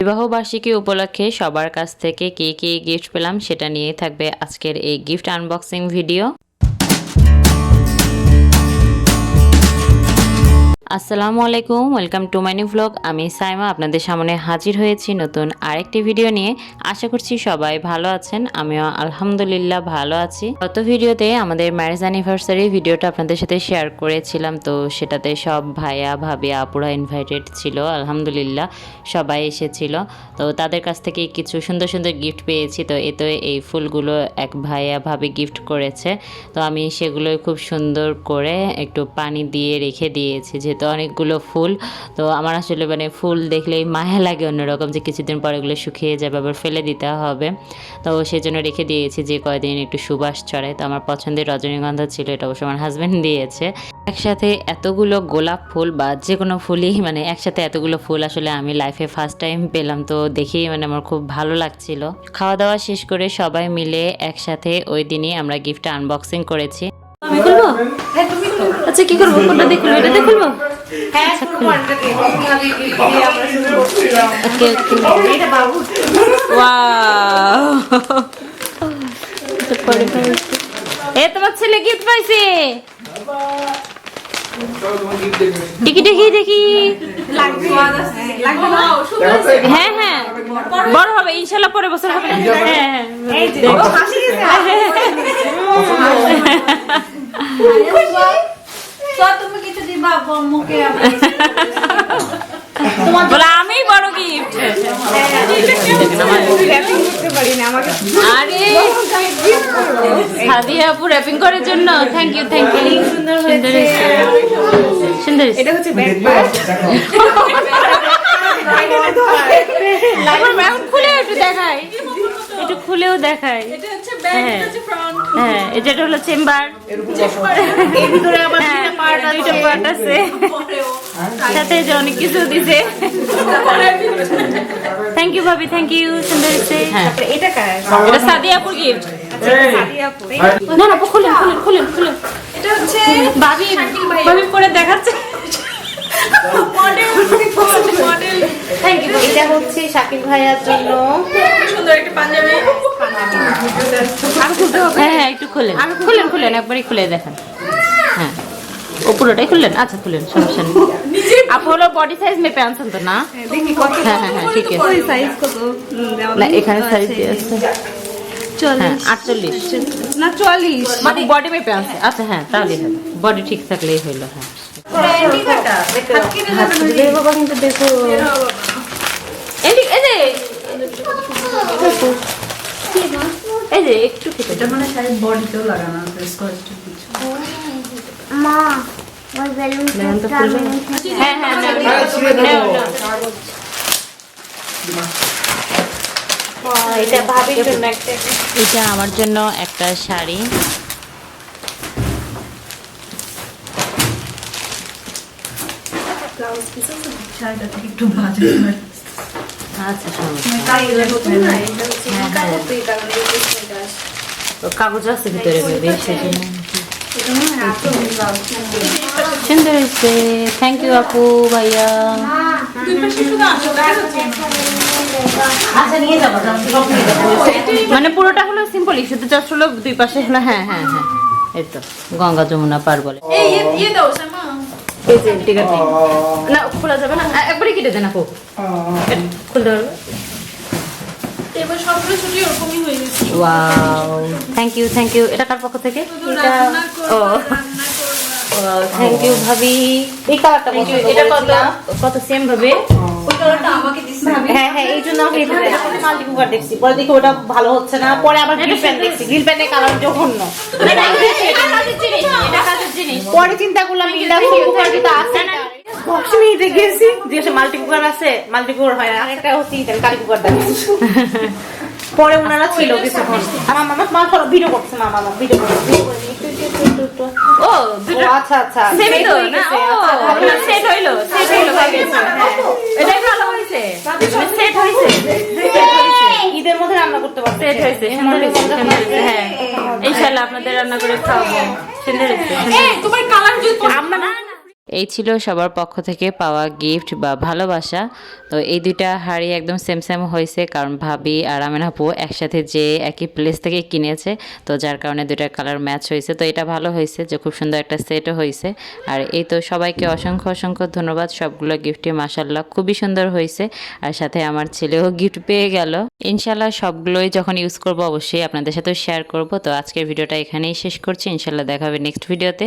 বিবাহবার্ষিকী উপলক্ষে সবার কাছ থেকে কী কী গিফট পেলাম সেটা নিয়ে থাকবে আজকের এই গিফট আনবক্সিং ভিডিও আসসালামু আলাইকুম, welcome to my new vlog আমি সাইমা, আপনাদের সামনে হাজির হয়েছি নতুন আরেকটি ভিডিও নিয়ে। আশা করছি সবাই ভালো আছেন, আমিও আলহামদুলিল্লাহ ভালো আছি। গত ভিডিওতে আমাদের ম্যারেজ অ্যানিভার্সারি ভিডিওটা আপনাদের সাথে শেয়ার করেছিলাম, তো সেটাতে সব ভাইয়া, ভাবি, আপুরা ইনভাইটেড ছিল, আলহামদুলিল্লাহ সবাই এসেছিল। তো তাদের কাছ থেকে কিছু সুন্দর সুন্দর গিফট পেয়েছি, তো এ তো এই ফুলগুলো এক ভাইয়া, ভাবি গিফট করেছে। তো আমি সেগুলো খুব সুন্দর করে একটু পানি দিয়ে রেখে দিয়েছি, যেহেতু অনেকগুলো ফুল। তো আমার আসলে মানে ফুল দেখলেই মায়া লাগে অন্যরকম যে কিছুদিন পর এগুলো শুকিয়ে যাবে, আবার ফেলে দিতে হবে। তো সেই জন্য রেখে দিয়েছি যে কয়দিন একটু সুবাস ছড়ায়। তো আমার পছন্দের রজনীগন্ধা ছিল, এটা অবশ্য আমার হাজব্যান্ড দিয়েছে। একসাথে এতগুলো গোলাপ ফুল বা যে কোনো ফুলই মানে একসাথে এতগুলো ফুল আসলে আমি লাইফে ফার্স্ট টাইম পেলাম। তো দেখেই মানে আমার খুব ভালো লাগছিল। খাওয়া দাওয়া শেষ করে সবাই মিলে একসাথে ওই দিনই আমরা গিফটটা আনবক্সিং করেছি। আমি খুলবো? আচ্ছা কি করব? কোনটা দিয়ে খুলবো? এটা দিয়ে খুলবো ওকে ওকে ওয়াও। এ তোমার ছেলে গিফট পাইছে? দেখি দেখি। দেখি হ্যাঁ হ্যাঁ। বড় হবে। ইনশাল্লাহ পরের বছর হবে। হ্যাঁ হ্যাঁ। তুমি কিছু দিবা মুখে বলে আমি বড় গিফট আরে সাদিয়া আপু র্যাপিং করার জন্য। থ্যাংক ইউ থ্যাংক ইউ সুন্দর সুন্দর এটা হচ্ছে খুলে একটু দেখাই দেখাই। হ্যাঁ। হ্যাঁ এটা হলো চেম্বার। হ্যাঁ দুইটা পার্ট আছে। সাথে যে অনেক কিছু দিছে। থ্যাংক ইউ ভাবি থ্যাংক ইউ সুন্দর হয়েছে। হ্যাঁ। এটা কার? এটা সাদিয়াপুর গিফট সাদিয়াপু না না খুলেন খুলেন খুলেন খুলেন। এটা হচ্ছে ভাবি ভাবি পরে দেখাচ্ছে। থ্যাংক ইউ এটা হচ্ছে শাকিব ভাইয়ার জন্য। সুন্দর একটা পাঞ্জাবি। হ্যাঁ হ্যাঁ একটু খুলেন। খুলেন খুলেন একবারই খুলে দেখান। হ্যাঁ। ও পুরোটাই খুললেন? আচ্ছা খুলেন সমস্যা নেই। আপু হলো বডি সাইজ মেপে আনছেন তো না? হ্যাঁ হ্যাঁ হ্যাঁ ঠিক আছে। সাইজ কত না এখানে সাইজ দিয়ে আছে। হ্যাঁ আটচল্লিশ। না চল্লিশ। মানে বডি মেপে আচ্ছা হ্যাঁ তাহলেই হবে বডি ঠিক থাকলেই হইল হ্যাঁ। দেখো এদিক এই যে একটু খেতে এটা মানে শাড়ির বডিতেও লাগানো মা ওই বেলুন হ্যাঁ হ্যাঁ আমার জন্য একটা শাড়ি। ব্লাউজ পিস আছে শাড়িটা একটু ভাজা আচ্ছা হ্যাঁ, হ্যাঁ। কাগজ আছে ভিতরে বেবি সেজন্য হয় সুন্দর হয়েছে। থ্যাংক ইউ আপু ভাইয়া। আচ্ছা যাব মানে পুরোটা হলো সিম্পলই শুধু জাস্ট হলো দুই পাশে হলো হ্যাঁ হ্যাঁ হ্যাঁ এই তো গঙ্গা যমুনা পার বলে। এই যে ঠিক আছে। না খোলা যাবে না। একবারই কেটে দেন আপু। খুলতে পারবে এবার সবগুলো ছুটি ওরকমই হয়ে গেছে wow. Thank you thank you এটা কার পক্ষ থেকে? এটা ও। থ্যাংক ইউ ভাবি। এই কালারটা কত এটা কত? কত সেম ভাবে? আমাকে হ্যাঁ হ্যাঁ এই জন্য আমি মাল্টি কুকার দেখছি। পরে দেখি ওটা ভালো হচ্ছে না। পরে আবার গ্রিল প্যান দেখছি। গ্রিল প্যানের কালার জঘন্য। পরে চিন্তা করলাম ইন্ডাকশন কুকার যেটা আছে। লক্ষ্মীতে গেছি জিজ্ঞাসা মাল্টি কুকার আছে মাল্টি কুকার হয় না। একটা হচ্ছে কালি কুকার দেখছি পরে ওনারা ছিল কিছুক্ষণ। আমার মামা মা ধরো ভিডিও করছে মা ভিডিও করছে ও আচ্ছা আচ্ছা সেম তো না? ও আচ্ছা, সেট হইল সেট হইল এটাই ভালো হয়েছে। সেট হয়েছে ঈদের মধ্যে রান্না করতে পারবে। সেট হয়েছে হ্যাঁ। ইনশাআল্লাহ আপনাদের রান্না করে খাওয়াবো। সুন্দর হয়েছে তোমার কালার যদি আমরা না এই ছিল সবার পক্ষ থেকে পাওয়া গিফট বা ভালোবাসা। তো এই দুইটা হাড়ি একদম সেম সেম হয়েছে, কারণ ভাবি আর আমেন আপু একসাথে যে একই প্লেস থেকে কিনেছে, তো যার কারণে দুইটা কালার ম্যাচ হয়েছে। তো এটা ভালো হয়েছে যে খুব সুন্দর একটা সেটও হয়েছে। আর এই তো সবাইকে অসংখ্য অসংখ্য ধন্যবাদ, সবগুলো গিফটে মাসাল্লাহ খুবই সুন্দর হয়েছে। আর সাথে আমার ছেলেও গিফট পেয়ে গেল। ইনশাল্লাহ সবগুলোই যখন ইউজ করব অবশ্যই আপনাদের সাথেও শেয়ার করব। তো আজকের ভিডিওটা এখানেই শেষ করছি। ইনশাল্লাহ দেখা হবে নেক্সট ভিডিওতে